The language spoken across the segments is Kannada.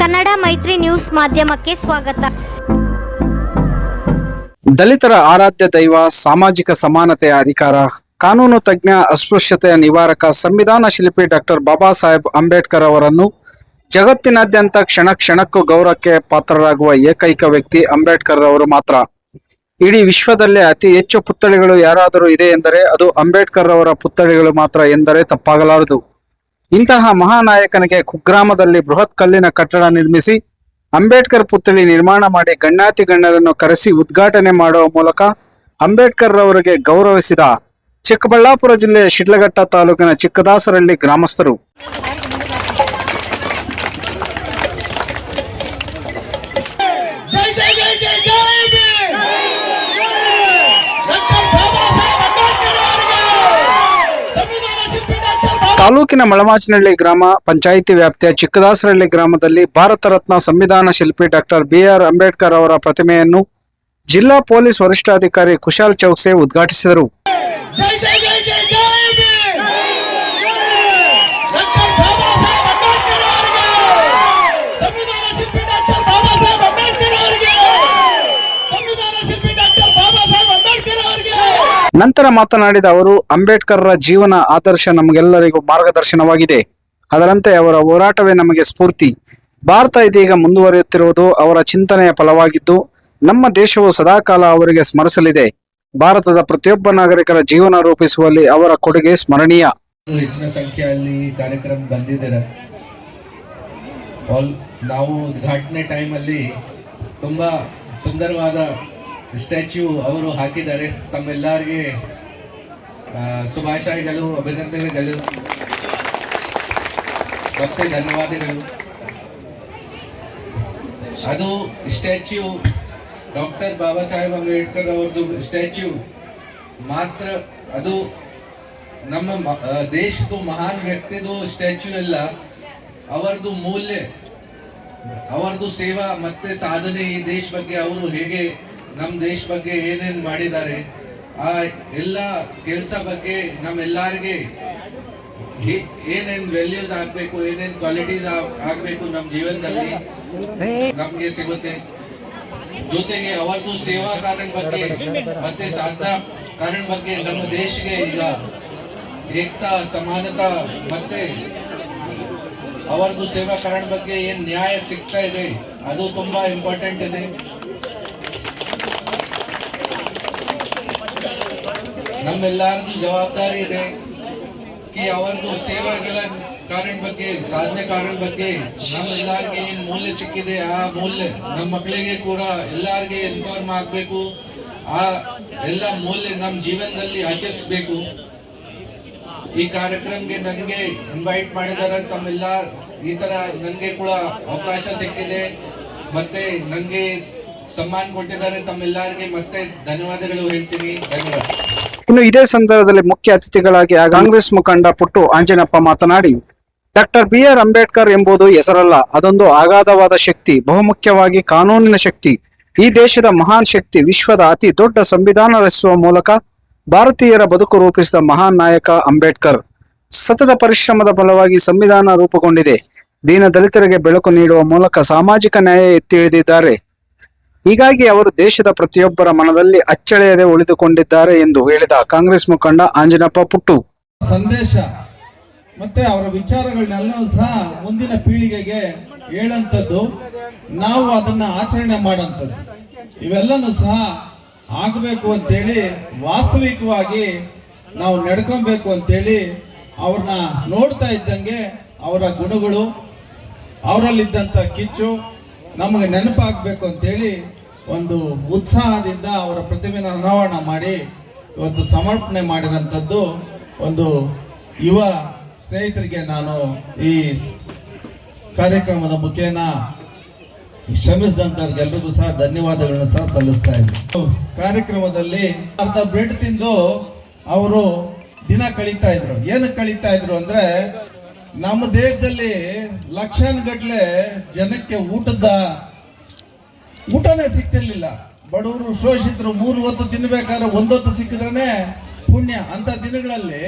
ಕನ್ನಡ ಮೈತ್ರಿ ನ್ಯೂಸ್ ಮಾಧ್ಯಮಕ್ಕೆ ಸ್ವಾಗತ. ದಲಿತರ ಆರಾಧ್ಯ ದೈವ, ಸಾಮಾಜಿಕ ಸಮಾನತೆಯ ಅಧಿಕಾರ, ಕಾನೂನು ತಜ್ಞ, ಅಸ್ಪೃಶ್ಯತೆಯ ನಿವಾರಕ ಸಂವಿಧಾನ ಶಿಲ್ಪಿ ಡಾಕ್ಟರ್ ಬಾಬಾ ಸಾಹೇಬ್ ಅಂಬೇಡ್ಕರ್ ಅವರನ್ನು ಜಗತ್ತಿನಾದ್ಯಂತ ಕ್ಷಣ ಕ್ಷಣಕ್ಕೂ ಗೌರವಕ್ಕೆ ಪಾತ್ರರಾಗುವ ಏಕೈಕ ವ್ಯಕ್ತಿ ಅಂಬೇಡ್ಕರ್ ಅವರು ಮಾತ್ರ. ಇಡೀ ವಿಶ್ವದಲ್ಲೇ ಅತಿ ಹೆಚ್ಚು ಪುತ್ಥಳಿಗಳು ಯಾರಾದರೂ ಇದೆ ಎಂದರೆ ಅದು ಅಂಬೇಡ್ಕರ್ ಅವರ ಪುತ್ಥಳಿಗಳು ಮಾತ್ರ ಎಂದರೆ ತಪ್ಪಾಗಲಾರದು. ಇಂತಹ ಮಹಾನಾಯಕನಿಗೆ ಕುಗ್ರಾಮದಲ್ಲಿ ಬೃಹತ್ ಕಲ್ಲಿನ ಕಟ್ಟಡ ನಿರ್ಮಿಸಿ, ಅಂಬೇಡ್ಕರ್ ಪುತ್ಥಳಿ ನಿರ್ಮಾಣ ಮಾಡಿ ಗಣ್ಯಾತಿ ಗಣ್ಯರನ್ನು ಕರೆಸಿ ಉದ್ಘಾಟನೆ ಮಾಡುವ ಮೂಲಕ ಅಂಬೇಡ್ಕರ್ ಅವರಿಗೆ ಗೌರವಿಸಿದ ಚಿಕ್ಕಬಳ್ಳಾಪುರ ಜಿಲ್ಲೆಯ ಶಿಡ್ಲಘಟ್ಟ ತಾಲೂಕಿನ ಚಿಕ್ಕದಾಸರಳ್ಳಿ ಗ್ರಾಮಸ್ಥರು. ತಾಲೂಕಿನ ಮಳಮಾಚಿನಹಳ್ಳಿ ಗ್ರಾಮ ಪಂಚಾಯಿತಿ ವ್ಯಾಪ್ತಿಯ ಚಿಕ್ಕದಾಸರಹಳ್ಳಿ ಗ್ರಾಮದಲ್ಲಿ ಭಾರತ ರತ್ನ ಸಂವಿಧಾನ ಶಿಲ್ಪಿ ಡಾಕ್ಟರ್ ಬಿಆರ್ ಅಂಬೇಡ್ಕರ್ ಅವರ ಪ್ರತಿಮೆಯನ್ನು ಜಿಲ್ಲಾ ಪೊಲೀಸ್ ವರಿಷ್ಠಾಧಿಕಾರಿ ಕುಶಾಲ್ ಚೌಕ್ಸೆ ಉದ್ಘಾಟಿಸಿದರು ಜೈ ಜೈ ಜೈ ಜೈ ಜೈ ಭೀಮ್! ಡಾಕ್ಟರ್ ಬಾಬಾ ಸಾಹೇಬ್ ಅಂಬೇಡ್ಕರ್ ಅವರಿಗೆ ಸಂವಿಧಾನ ಶಿಲ್ಪಿ ಡಾಕ್ಟರ್ ಬಾಬಾ ಸಾಹೇಬ್ ಅಂಬೇಡ್ಕರ್ ಅವರಿಗೆ ಸಂವಿಧಾನ ಶಿಲ್ಪಿ ಡಾಕ್ಟರ್ ಬಾಬಾ ಸಾಹೇಬ್ ಅಂಬೇಡ್ಕರ್ ಅವರಿಗೆ ನಂತರ ಮಾತನಾಡಿದ ಅವರು, ಅಂಬೇಡ್ಕರ್ರ ಜೀವನ ಆದರ್ಶ ನಮಗೆಲ್ಲರಿಗೂ ಮಾರ್ಗದರ್ಶನವಾಗಿದೆ. ಅದರಂತೆ ಅವರ ಹೋರಾಟವೇ ನಮಗೆ ಸ್ಫೂರ್ತಿ. ಭಾರತ ಇದೀಗ ಮುಂದುವರಿಯುತ್ತಿರುವುದು ಅವರ ಚಿಂತನೆಯ ಫಲವಾಗಿದ್ದು, ನಮ್ಮ ದೇಶವು ಸದಾಕಾಲ ಅವರಿಗೆ ಸ್ಮರಿಸಲಿದೆ. ಭಾರತದ ಪ್ರತಿಯೊಬ್ಬ ನಾಗರಿಕರ ಜೀವನ ರೂಪಿಸುವಲ್ಲಿ ಅವರ ಕೊಡುಗೆ ಸ್ಮರಣೀಯ. ಹೆಚ್ಚಿನ ಸಂಖ್ಯೆಯಲ್ಲಿ ಕಾರ್ಯಕ್ರಮ ಬಂದಿದ್ದಾರೆ ನಾವು ಉದ್ಘಾಟನೆ ಟೈಮಲ್ಲಿ ತುಂಬಾ ಸುಂದರವಾದ ಸ್ಟ್ಯಾಚ್ಯೂ ಅವರು ಹಾಕಿದ್ದಾರೆ. ತಮ್ಮೆಲ್ಲರಿಗೆ ಶುಭಾಶಯಗಳು ಅಭಿನಂದನೆಗಳು ಮತ್ತೆ ಧನ್ಯವಾದಗಳು. ಅದು ಸ್ಟ್ಯಾಚ್ಯೂ. ಡಾಕ್ಟರ್ ಬಾಬಾ ಸಾಹೇಬ್ ಅಂಬೇಡ್ಕರ್ ಅವ್ರದ್ದು ಸ್ಟ್ಯಾಚ್ಯೂ. ಮಾತ್ರ ಅದು ನಮ್ಮ ದೇಶದ ಮಹಾನ್ ವ್ಯಕ್ತಿದು ಸ್ಟ್ಯಾಚ್ಯೂ ಎಲ್ಲ ಅವರದು ಮೂಲ್ಯ ಅವರದು ಸೇವಾ ಮತ್ತೆ ಸಾಧನೆ ಈ ದೇಶ ಬಗ್ಗೆ ಅವರು ಹೇಗೆ ನಮ್ಮ ದೇಶ ಬಗ್ಗೆ ಏನೇನ್ ಮಾಡಿದ್ದಾರೆ, ಆ ಎಲ್ಲ ಕೆಲಸ ಬಗ್ಗೆ ನಮ್ಮೆಲ್ಲರಿಗೆ ಏನೇನ್ ವ್ಯಾಲ್ಯೂಸ್ ಆಗ್ಬೇಕು, ಏನೇನ್ ಕ್ವಾಲಿಟೀಸ್ ಆಗ್ಬೇಕು ನಮ್ಮ ಜೀವನದಲ್ಲಿ, ನಮ್ಗೆ ಸಿಗುತ್ತೆ. ಜೊತೆಗೆ ಅವರದು ಸೇವಾ ಕಾರಣ ಬಗ್ಗೆ, ಮತ್ತೆ ಸಾಧನಾ ಕಾರಣ ಬಗ್ಗೆ ನಮ್ಮ ದೇಶಕ್ಕೆ ಈಗ ಏಕತಾ, ಸಮಾನತಾ, ಮತ್ತೆ ಅವರದು ಸೇವಾ ಕಾರಣ ಬಗ್ಗೆ ಏನ್ ನ್ಯಾಯ ಸಿಗ್ತಾ ಇದೆ, ಅದು ತುಂಬಾ ಇಂಪಾರ್ಟೆಂಟ್ ಇದೆ. ನಮ್ಮೆಲ್ಲರದು ಜವಾಬ್ದಾರಿ ಇದೆ ಈ ಅವರದು ಸೇವೆಗಳ ಕಾರಣ ಬಗ್ಗೆ, ಸಾಧನೆ ಕಾರಣ ಬಗ್ಗೆ ನಮ್ಮೆಲ್ಲರಿಗೆ ಏನ್ ಮೌಲ್ಯ ಸಿಕ್ಕಿದೆ, ಆ ಮೌಲ್ಯ ನಮ್ಮ ಮಕ್ಕಳಿಗೆ ಕೂಡ ಎಲ್ಲರಿಗೆ ಇನ್ಫಾರ್ಮ್ ಆಗಬೇಕು. ಆ ಎಲ್ಲ ಮೌಲ್ಯ ನಮ್ಮ ಜೀವನದಲ್ಲಿ ಆಚರಿಸಬೇಕು. ಈ ಕಾರ್ಯಕ್ರಮಕ್ಕೆ ನನಗೆ ಇನ್ವೈಟ್ ಮಾಡಿದ್ದಾರೆ ತಮ್ಮೆಲ್ಲ ಈ ತರ ನನಗೆ ಕೂಡ ಅವಕಾಶ ಸಿಕ್ಕಿದೆ. ಮತ್ತೆ ನನಗೆ ಸಮ್ಮಾನ ಕೊಟ್ಟಿದ್ದಾರೆ ತಮ್ಮೆಲ್ಲರಿಗೆ. ಮತ್ತೆ ಧನ್ಯವಾದಗಳು ಹೇಳ್ತೀನಿ. ಧನ್ಯವಾದ. ಇನ್ನು ಇದೇ ಸಂದರ್ಭದಲ್ಲಿ ಮುಖ್ಯ ಅತಿಥಿಗಳಾಗಿ ಕಾಂಗ್ರೆಸ್ ಮುಖಂಡ ಪುಟ್ಟು ಆಂಜನಪ್ಪ ಮಾತನಾಡಿ, ಡಾಕ್ಟರ್ ಬಿ ಆರ್ ಅಂಬೇಡ್ಕರ್ ಎಂಬುದು ಹೆಸರಲ್ಲ, ಅದೊಂದು ಅಗಾಧವಾದ ಶಕ್ತಿ, ಬಹುಮುಖ್ಯವಾಗಿ ಕಾನೂನಿನ ಶಕ್ತಿ. ಈ ದೇಶದ ಮಹಾನ್ ಶಕ್ತಿ, ವಿಶ್ವದ ಅತಿ ದೊಡ್ಡ ಸಂವಿಧಾನ ರಚಿಸುವ ಮೂಲಕ ಭಾರತೀಯರ ಬದುಕು ರೂಪಿಸಿದ ಮಹಾನ್ ನಾಯಕ ಅಂಬೇಡ್ಕರ್. ಸತತ ಪರಿಶ್ರಮದ ಫಲವಾಗಿ ಸಂವಿಧಾನ ರೂಪುಗೊಂಡಿದೆ. ದೀನ ದಲಿತರಿಗೆ ಬೆಳಕು ನೀಡುವ ಮೂಲಕ ಸಾಮಾಜಿಕ ನ್ಯಾಯ ಎತ್ತಿ ಹಿಡಿದಿದ್ದಾರೆ. ಹೀಗಾಗಿ ಅವರು ದೇಶದ ಪ್ರತಿಯೊಬ್ಬರ ಮನದಲ್ಲಿ ಅಚ್ಚಳಿಯದೆ ಉಳಿದುಕೊಂಡಿದ್ದಾರೆ ಎಂದು ಹೇಳಿದ ಕಾಂಗ್ರೆಸ್ ಮುಖಂಡ ಆಂಜನಪ್ಪ ಪುಟ್ಟು. ಸಂದೇಶ ಮತ್ತೆ ಅವರ ವಿಚಾರಗಳನ್ನೆಲ್ಲೂ ಸಹ ಮುಂದಿನ ಪೀಳಿಗೆಗೆ ಹೇಳಂತದ್ದು ನಾವು ಅದನ್ನ ಆಚರಣೆ ಮಾಡೋಂಥದ್ದು ಇವೆಲ್ಲನೂ ಸಹ ಆಗಬೇಕು ಅಂತೇಳಿ, ವಾಸ್ತವಿಕವಾಗಿ ನಾವು ನಡ್ಕೊಬೇಕು ಅಂತೇಳಿ ಅವ್ರನ್ನ ನೋಡ್ತಾ ಇದ್ದಂಗೆ ಅವರ ಗುಣಗಳು, ಅವರಲ್ಲಿದ್ದಂಥ ಕಿಚ್ಚು ನಮಗೆ ನೆನಪಾಗಬೇಕು ಅಂತೇಳಿ ಒಂದು ಉತ್ಸಾಹದಿಂದ ಅವರ ಪ್ರತಿಮೆನ ಅನಾವರಣ ಮಾಡಿ ಇವತ್ತು ಸಮರ್ಪಣೆ ಮಾಡಿರೋಂಥದ್ದು ಒಂದು ಯುವ ಸ್ನೇಹಿತರಿಗೆ ನಾನು ಈ ಕಾರ್ಯಕ್ರಮದ ಮುಖೇನ ಶ್ರಮಿಸಿದಂಥವ್ರಿಗೆಲ್ಲರಿಗೂ ಸಹ ಧನ್ಯವಾದಗಳನ್ನು ಸಹ ಸಲ್ಲಿಸ್ತಾ ಇದ್ದೀನಿ. ಕಾರ್ಯಕ್ರಮದಲ್ಲಿ ಅರ್ಧ ಬ್ರೆಡ್ ತಿಂದು ಅವರು ದಿನ ಕಳೀತಾ ಇದ್ರು. ಏನಕ್ಕೆ ಕಳೀತಾ ಇದ್ರು ಅಂದ್ರೆ ನಮ್ಮ ದೇಶದಲ್ಲಿ ಲಕ್ಷಾನುಗಟ್ಲೆ ಜನಕ್ಕೆ ಊಟದ ಊಟನೇ ಸಿಗ್ತಿರ್ಲಿಲ್ಲ. ಬಡವರು ಶೋಷಿತರು ಮೂರು ಹೊತ್ತು ತಿನ್ಬೇಕಾದ್ರೆ ಒಂದೊತ್ತು ಸಿಕ್ಕಿದ್ರೆ ಪುಣ್ಯ. ಅಂತ ದಿನಗಳಲ್ಲಿ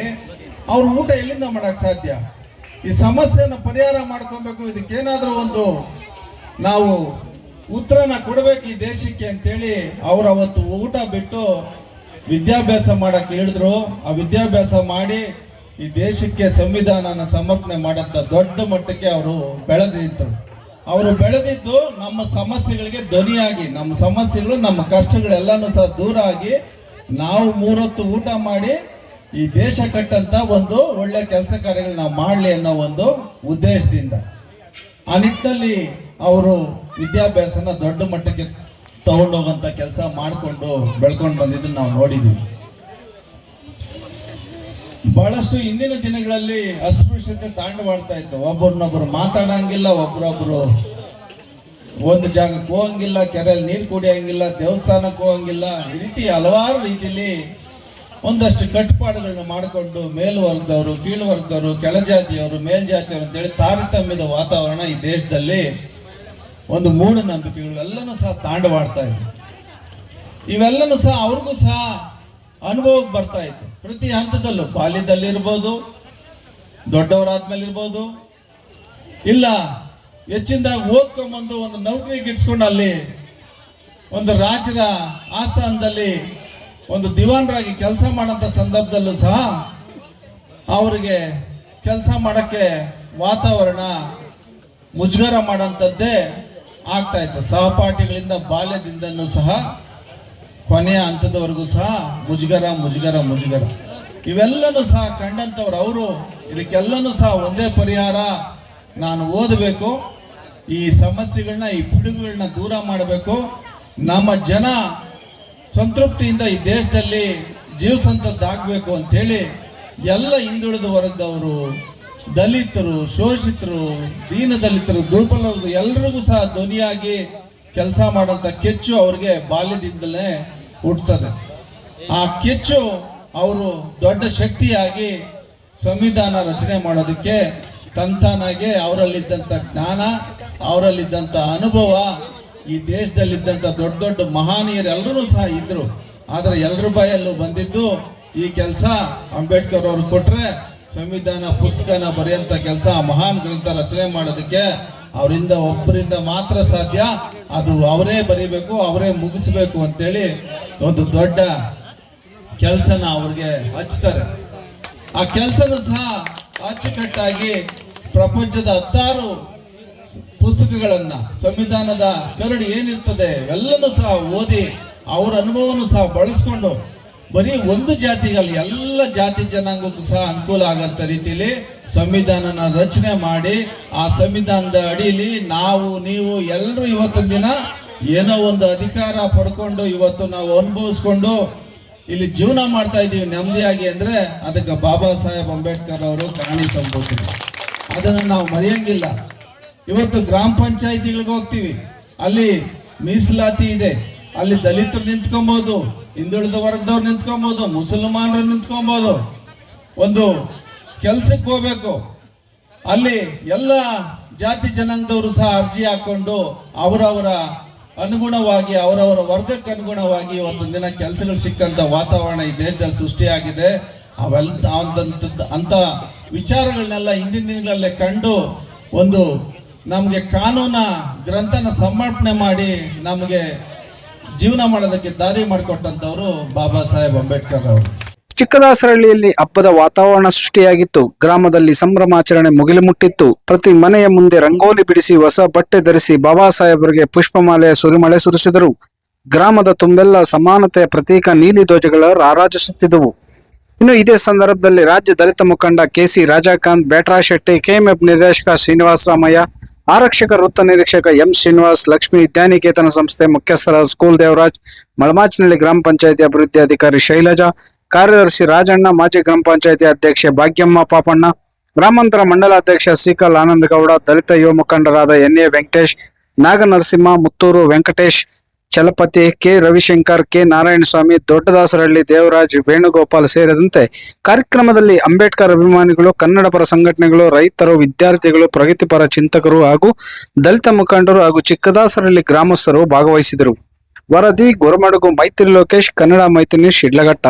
ಅವ್ರ ಊಟ ಎಲ್ಲಿಂದ ಮಾಡಕ್ ಸಾಧ್ಯ? ಈ ಸಮಸ್ಯೆನ ಪರಿಹಾರ ಮಾಡ್ಕೊಬೇಕು. ಇದಕ್ಕೇನಾದ್ರೂ ಒಂದು ನಾವು ಉತ್ತರನ ಕೊಡಬೇಕು ಈ ದೇಶಕ್ಕೆ ಅಂತೇಳಿ ಅವ್ರು ಅವತ್ತು ಊಟ ಬಿಟ್ಟು ವಿದ್ಯಾಭ್ಯಾಸ ಮಾಡಕ್ಕೆ ಹೇಳಿದ್ರು. ಆ ವಿದ್ಯಾಭ್ಯಾಸ ಮಾಡಿ ಈ ದೇಶಕ್ಕೆ ಸಂವಿಧಾನನ ಸಮರ್ಪಣೆ ಮಾಡಂತ ದೊಡ್ಡ ಮಟ್ಟಕ್ಕೆ ಅವರು ಬೆಳೆದಿದ್ದರು ಅವರು ಬೆಳೆದಿದ್ದು ನಮ್ಮ ಸಮಸ್ಯೆಗಳಿಗೆ ಧ್ವನಿಯಾಗಿ, ನಮ್ಮ ಸಮಸ್ಯೆಗಳು, ನಮ್ಮ ಕಷ್ಟಗಳೆಲ್ಲನೂ ಸಹ ದೂರ ಆಗಿ ನಾವು ಮೂರೊತ್ತು ಊಟ ಮಾಡಿ ಈ ದೇಶ ಕಟ್ಟಂತ ಒಂದು ಒಳ್ಳೆ ಕೆಲಸ ಕಾರ್ಯಗಳು ನಾವು ಮಾಡಲಿ ಅನ್ನೋ ಒಂದು ಉದ್ದೇಶದಿಂದ. ಆ ನಿಟ್ಟಿನಲ್ಲಿ ಅವರು ವಿದ್ಯಾಭ್ಯಾಸನ ದೊಡ್ಡ ಮಟ್ಟಕ್ಕೆ ತಗೊಂಡೋಗಂತ ಕೆಲಸ ಮಾಡಿಕೊಂಡು ಬೆಳ್ಕೊಂಡು ಬಂದಿದ್ದನ್ನು ನಾವು ನೋಡಿದ್ದೀವಿ ಬಹಳಷ್ಟು ಹಿಂದಿನ ದಿನಗಳಲ್ಲಿ ಅಸ್ಪೃಶ್ಯತೆ ತಾಂಡವಾಡ್ತಾ ಇತ್ತು. ಒಬ್ಬರನ್ನೊಬ್ರು ಮಾತಾಡಂಗಿಲ್ಲ, ಒಬ್ರೊಬ್ರು ಒಂದು ಜಾಗಕ್ಕೆ ಹೋಗಂಗಿಲ್ಲ, ಕೆರೆಯಲ್ಲಿ ನೀರು ಕುಡಿಯಂಗಿಲ್ಲ, ದೇವಸ್ಥಾನಕ್ಕೆ ಹೋಗಂಗಿಲ್ಲ. ಈ ರೀತಿ ಹಲವಾರು ರೀತಿಯಲ್ಲಿ ಒಂದಷ್ಟು ಕಟ್ಟುಪಾಡುಗಳನ್ನ ಮಾಡಿಕೊಂಡು ಮೇಲ್ವರ್ಗದವರು, ಕೀಳುವರ್ಗದವರು, ಕೆಳಜಾತಿಯವರು, ಮೇಲ್ಜಾತಿಯವರು ಅಂತೇಳಿ ತಾರತಮ್ಯದ ವಾತಾವರಣ ಈ ದೇಶದಲ್ಲಿ ಒಂದು ಮೂಢನಂಬಿಕೆಗಳು ಎಲ್ಲನೂ ಸಹ ತಾಂಡವಾಡ್ತಾ ಇದೆ. ಇವೆಲ್ಲನೂ ಸಹ ಅವ್ರಿಗೂ ಸಹ ಅನುಭವಕ್ಕೆ ಬರ್ತಾ ಇತ್ತು. ಪ್ರತಿ ಹಂತದಲ್ಲೂ ಬಾಲ್ಯದಲ್ಲಿರ್ಬೋದು ದೊಡ್ಡವರಾದ್ಮೇಲೆ ಇರ್ಬೋದು ಇಲ್ಲ, ಹೆಚ್ಚಿನದಾಗಿ ಓದ್ಕೊಂಡ್ಬಂದು ಒಂದು ನೌಕರಿ ಇಟ್ಸ್ಕೊಂಡು ಅಲ್ಲಿ ಒಂದು ರಾಜರ ಆಸ್ಥಾನದಲ್ಲಿ ಒಂದು ದಿವಾನರಾಗಿ ಕೆಲಸ ಮಾಡೋಂಥ ಸಂದರ್ಭದಲ್ಲೂ ಸಹ ಅವರಿಗೆ ಕೆಲಸ ಮಾಡೋಕ್ಕೆ ವಾತಾವರಣ ಮುಜುಗರ ಮಾಡೋಂಥದ್ದೇ ಆಗ್ತಾ ಇತ್ತು. ಸಹಪಾಠಿಗಳಿಂದ ಬಾಲ್ಯದಿಂದನೂ ಸಹ ಕೊನೆಯ ಹಂತದವರೆಗೂ ಸಹ ಮುಜುಗರ ಮುಜುಗರ ಮುಜುಗರ. ಇವೆಲ್ಲನೂ ಸಹ ಕಂಡಂಥವ್ರು ಅವರು, ಇದಕ್ಕೆಲ್ಲನೂ ಸಹ ಒಂದೇ ಪರಿಹಾರ ನಾನು ಓದಬೇಕು. ಈ ಸಮಸ್ಯೆಗಳನ್ನ ಈ ಪಿಡುಗುಗಳನ್ನ ದೂರ ಮಾಡಬೇಕು. ನಮ್ಮ ಜನ ಸಂತೃಪ್ತಿಯಿಂದ ಈ ದೇಶದಲ್ಲಿ ಜೀವಿಸಂತದ್ದಾಗಬೇಕು ಅಂಥೇಳಿ ಎಲ್ಲ ಹಿಂದುಳಿದ ವರ್ಗದವರು ದಲಿತರು, ಶೋಷಿತರು, ದೀನ ದಲಿತರು, ದುರ್ಬಲರು ಎಲ್ರಿಗೂ ಸಹ ಧ್ವನಿಯಾಗಿ ಕೆಲಸ ಮಾಡೋಂಥ ಕೆಚ್ಚು ಅವ್ರಿಗೆ ಬಾಲ್ಯದಿಂದಲೇ ಹುಟ್ಟುತ್ತದೆ ಆ ಕಿಚ್ಚು ಅವರು ದೊಡ್ಡ ಶಕ್ತಿಯಾಗಿ ಸಂವಿಧಾನ ರಚನೆ ಮಾಡೋದಕ್ಕೆ ತಂತಾನಾಗೆ ಅವರಲ್ಲಿದ್ದಂಥ ಜ್ಞಾನ, ಅವರಲ್ಲಿದ್ದಂಥ ಅನುಭವ, ಈ ದೇಶದಲ್ಲಿದ್ದಂಥ ದೊಡ್ಡ ದೊಡ್ಡ ಮಹಾನೀಯರೆಲ್ಲರೂ ಸಹ ಇದ್ದರು ಆದರೆ ಎಲ್ಲರ ಬಾಯಲ್ಲೂ ಬಂದಿದ್ದು ಈ ಕೆಲಸ ಅಂಬೇಡ್ಕರ್ ಅವರು ಕೊಟ್ರೆ ಸಂವಿಧಾನ ಪುಸ್ತಕನ ಬರೆಯಂತ ಕೆಲಸ ಮಹಾನ್ ಗ್ರಂಥ ರಚನೆ ಮಾಡೋದಕ್ಕೆ ಅವರಿಂದ ಒಬ್ಬರಿಂದ ಮಾತ್ರ ಸಾಧ್ಯ. ಅದು ಅವರೇ ಬರೀಬೇಕು, ಅವರೇ ಮುಗಿಸ್ಬೇಕು ಅಂತೇಳಿ ಒಂದು ದೊಡ್ಡ ಕೆಲಸನ ಅವ್ರಿಗೆ ಹಚ್ತಾರೆ. ಆ ಕೆಲಸನೂ ಸಹ ಅಚ್ಚುಕಟ್ಟಾಗಿ ಪ್ರಪಂಚದ ಹತ್ತಾರು ಪುಸ್ತಕಗಳನ್ನ, ಸಂವಿಧಾನದ ಕರಡಿ ಏನಿರ್ತದೆ ಎಲ್ಲನೂ ಸಹ ಓದಿ ಅವರ ಅನುಭವವನ್ನು ಸಹ ಬಳಸ್ಕೊಂಡು ಬರೀ ಒಂದು ಜಾತಿಗಲ್ಲ ಎಲ್ಲ ಜಾತಿ ಜನಾಂಗಕ್ಕೂ ಸಹ ಅನುಕೂಲ ಆಗಂತ ರೀತಿಯಲ್ಲಿ ಸಂವಿಧಾನನ ರಚನೆ ಮಾಡಿ, ಆ ಸಂವಿಧಾನದ ಅಡಿಯಲ್ಲಿ ನಾವು, ನೀವು ಎಲ್ಲರೂ ಇವತ್ತಿನ ದಿನ ಏನೋ ಒಂದು ಅಧಿಕಾರ ಪಡ್ಕೊಂಡು ಇವತ್ತು ನಾವು ಅನುಭವಿಸ್ಕೊಂಡು ಇಲ್ಲಿ ಜೀವನ ಮಾಡ್ತಾ ಇದ್ದೀವಿ ನೆಮ್ಮದಿಯಾಗಿ ಅಂದ್ರೆ ಅದಕ್ಕೆ ಬಾಬಾ ಸಾಹೇಬ್ ಅಂಬೇಡ್ಕರ್ ಅವರು ಕಾಣಿ ತಂಬೋತೀನಿ ಅದನ್ನು ನಾವು ಮರೆಯಂಗಿಲ್ಲ. ಇವತ್ತು ಗ್ರಾಮ ಪಂಚಾಯಿತಿಗಳಿಗೆ ಹೋಗ್ತೀವಿ. ಅಲ್ಲಿ ಮೀಸಲಾತಿ ಇದೆ. ಅಲ್ಲಿ ದಲಿತರು ನಿಂತ್ಕೊಬಹುದು ಹಿಂದುಳಿದ ವರ್ಗದವ್ರು ನಿಂತ್ಕೊಬೋದು, ಮುಸಲ್ಮಾನರು ನಿಂತ್ಕೊಬೋದು. ಒಂದು ಕೆಲ್ಸಕ್ಕೆ ಹೋಗ್ಬೇಕು. ಅಲ್ಲಿ ಎಲ್ಲ ಜಾತಿ ಜನಾಂಗದವರು ಸಹ ಅರ್ಜಿ ಹಾಕೊಂಡು ಅವರವರ ಅನುಗುಣವಾಗಿ, ಅವರವರ ವರ್ಗಕ್ಕೆ ಅನುಗುಣವಾಗಿ ಒಂದು ದಿನ ಕೆಲಸಗಳು ಸಿಕ್ಕಂತ ವಾತಾವರಣ ಈ ದೇಶದಲ್ಲಿ ಸೃಷ್ಟಿಯಾಗಿದೆ. ಅವೆಲ್ಲ ಅಂತ ವಿಚಾರಗಳನ್ನೆಲ್ಲ ಹಿಂದಿನ ದಿನಗಳಲ್ಲೇ ಕಂಡು ಒಂದು ನಮಗೆ ಕಾನೂನ ಗ್ರಂಥನ ಸಮರ್ಪಣೆ ಮಾಡಿ ನಮಗೆ ಜೀವನ ಮಾಡೋದಕ್ಕೆ ದಾರಿ ಮಾಡಿಕೊಟ್ಟಂತವರು ಬಾಬಾ ಸಾಹೇಬ್ ಅಂಬೇಡ್ಕರ್ ಅವರು. ಚಿಕ್ಕದಾಸರಹಳ್ಳಿಯಲ್ಲಿ ಹಬ್ಬದ ವಾತಾವರಣ ಸೃಷ್ಟಿಯಾಗಿತ್ತು. ಗ್ರಾಮದಲ್ಲಿ ಸಂಭ್ರಮಾಚರಣೆ ಮುಗಿಲು ಮುಟ್ಟಿತ್ತು ಪ್ರತಿ ಮನೆಯ ಮುಂದೆ ರಂಗೋಲಿ ಬಿಡಿಸಿ ಹೊಸ ಬಟ್ಟೆ ಧರಿಸಿ ಬಾಬಾ ಸಾಹೇಬರಿಗೆ ಪುಷ್ಪಮಾಲೆಯ ಸುರಿಮಳೆ ಸುರಿಸಿದರು. ಗ್ರಾಮದ ತುಂಬೆಲ್ಲ ಸಮಾನತೆಯ ಪ್ರತೀಕ ನೀಲಿ ಧ್ವಜಗಳ ರಾರಾಜಿಸುತ್ತಿದ್ದವು. ಇನ್ನು ಇದೇ ಸಂದರ್ಭದಲ್ಲಿ ರಾಜ್ಯ ದಲಿತ ಮುಖಂಡ K C Rajakanth Betra Shetty KMF ನಿರ್ದೇಶಕ ಶ್ರೀನಿವಾಸ ರಾಮಯ್ಯ ಆರಕ್ಷಕ ವೃತ್ತ ನಿರೀಕ್ಷಕ ಎಂ ಶ್ರೀನಿವಾಸ್, ಲಕ್ಷ್ಮಿ ವಿದ್ಯಾನಿಕೇತನ ಸಂಸ್ಥೆ ಮುಖ್ಯಸ್ಥರ ಸ್ಕೂಲ್ ದೇವರಾಜ್ ಮಳಮಾಚಿನಲ್ಲಿ ಗ್ರಾಮ ಪಂಚಾಯತಿ ಅಭಿವೃದ್ಧಿ ಅಧಿಕಾರಿ ಶೈಲಜಾ, ಕಾರ್ಯದರ್ಶಿ ರಾಜಣ್ಣ, ಮಾಜಿ ಗ್ರಾಮ ಪಂಚಾಯತಿ ಅಧ್ಯಕ್ಷೆ ಭಾಗ್ಯಮ್ಮ ಪಾಪಣ್ಣ, ಗ್ರಾಮಾಂತರ ಮಂಡಲ ಅಧ್ಯಕ್ಷ ಸಿಕಲ್ ಆನಂದಗೌಡ ದಲಿತ ಯುವ ಮುಖಂಡರಾದ N A Venkatesh, Naganarasimha, Muttur Venkatesh Chalapathi K. Ravishankar, K. Narayanaswamy Doddadasarahalli Devaraj, Venugopal ಸೇರಿದಂತೆ ಕಾರ್ಯಕ್ರಮದಲ್ಲಿ ಅಂಬೇಡ್ಕರ್ ಅಭಿಮಾನಿಗಳು ಕನ್ನಡ ಪರ ಸಂಘಟನೆಗಳು, ರೈತರು, ವಿದ್ಯಾರ್ಥಿಗಳು, ಪ್ರಗತಿಪರ ಚಿಂತಕರು ಹಾಗೂ ದಲಿತ ಮುಖಂಡರು ಹಾಗೂ ಚಿಕ್ಕದಾಸರಹಳ್ಳಿ ಗ್ರಾಮಸ್ಥರು ಭಾಗವಹಿಸಿದರು. ವರದಿ, ಗೊರಮಡುಗು, ಮೈತ್ರಿ ಲೋಕೇಶ್, ಕನ್ನಡ ಮೈತ್ರಿ ಶಿಡ್ಲಘಟ್ಟ.